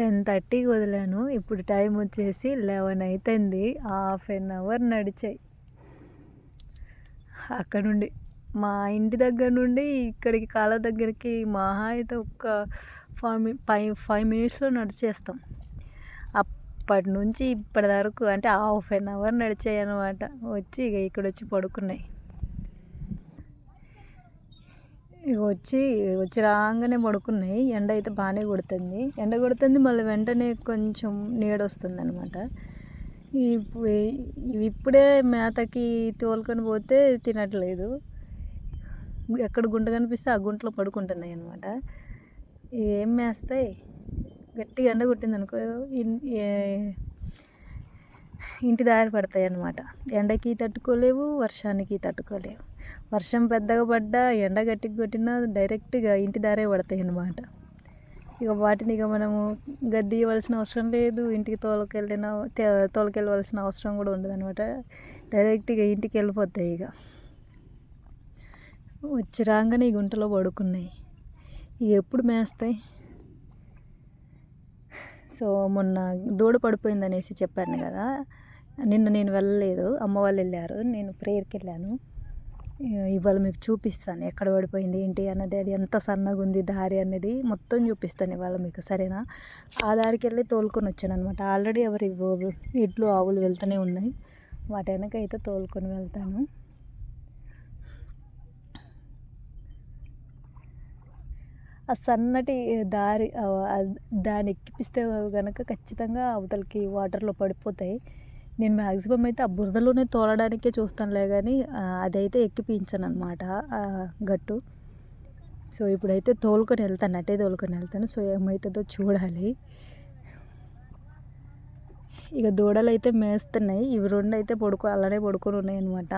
Ten థర్టీకి వదిలాను. ఇప్పుడు time వచ్చేసి లెవెన్ అవుతుంది హాఫ్ అన్ అవర్ నడిచాయి. అక్కడ నుండి మా ఇంటి దగ్గర నుండి ఇక్కడికి కాల దగ్గరికి మహా అయితే ఒక ఫైవ్ ఫైవ్ ఫైవ్ మినిట్స్లో నడిచేస్తాం. అప్పటి నుంచి ఇప్పటి వరకు అంటే హాఫ్ అన్ అవర్ నడిచాయి అనమాట వచ్చి ఇక ఇక్కడ వచ్చి పడుకున్నాయి. ఇక వచ్చి వచ్చి రాగానే పడుకున్నాయి. ఎండ అయితే బాగానే కొడుతుంది. ఎండ కొడుతుంది మళ్ళీ వెంటనే కొంచెం నీడ వస్తుంది అనమాట ఇప్పుడే మేతకి తోలుకొని పోతే తినట్లేదు. ఎక్కడ గుంట కనిపిస్తే ఆ గుంటలో పడుకుంటున్నాయి అనమాట ఏం మేస్తాయి? గట్టిగా ఎండ కొట్టింది అనుకో ఇంటి దారి పడతాయి అన్నమాట. ఎండకి తట్టుకోలేవు వర్షానికి తట్టుకోలేవు. వర్షం పెద్దగా పడ్డా ఎండ గట్టిగా కొట్టినా డైరెక్ట్గా ఇంటి దారే పడతాయి అన్నమాట. ఇక వాటిని ఇక మనము గద్ది ఇవ్వాల్సిన అవసరం లేదు ఇంటికి తోలుకెళ్ళిన తోలుకెళ్ళవలసిన అవసరం కూడా ఉండదు అనమాట డైరెక్ట్గా ఇంటికి వెళ్ళిపోతాయి ఇక. వచ్చి రాగానే ఈ గుంటలో పడుకున్నాయి. ఇక ఎప్పుడు మేస్తాయి? సో మొన్న దూడ పడిపోయింది అనేసి చెప్పాను కదా. నిన్న నేను వెళ్ళలేదు. అమ్మ వాళ్ళు వెళ్ళారు. నేను ప్రేయర్కి వెళ్ళాను. ఇవాళ మీకు చూపిస్తాను ఎక్కడ పడిపోయింది ఏంటి అన్నది. అది ఎంత సన్నగా ఉంది దారి అనేది మొత్తం చూపిస్తాను ఇవాళ మీకు సరేనా? ఆ దారికి వెళ్ళి తోలుకొని వచ్చాను అనమాట ఆల్రెడీ ఎవరి ఇడ్లు ఆవులు వెళ్తూనే ఉన్నాయి. వాటి వెనక అయితే తోలుకొని వెళ్తాను. ఆ సన్నటి దారి దాన్ని ఎక్కిపిస్తే కనుక ఖచ్చితంగా అవతలకి వాటర్లో పడిపోతాయి. నేను మ్యాక్సిమం అయితే ఆ బురదలోనే తోలడానికే చూస్తానులే కానీ అదైతే ఎక్కిపించాను అనమాట గట్టు. సో ఇప్పుడైతే తోలుకొని వెళ్తాను అట్టే తోలుకొని వెళ్తాను సో ఏమవుతుందో చూడాలి. ఇక దూడలు అయితే మేస్తున్నాయి ఇవి రెండు అయితే పడుకో అలానే పడుకొని ఉన్నాయి అనమాట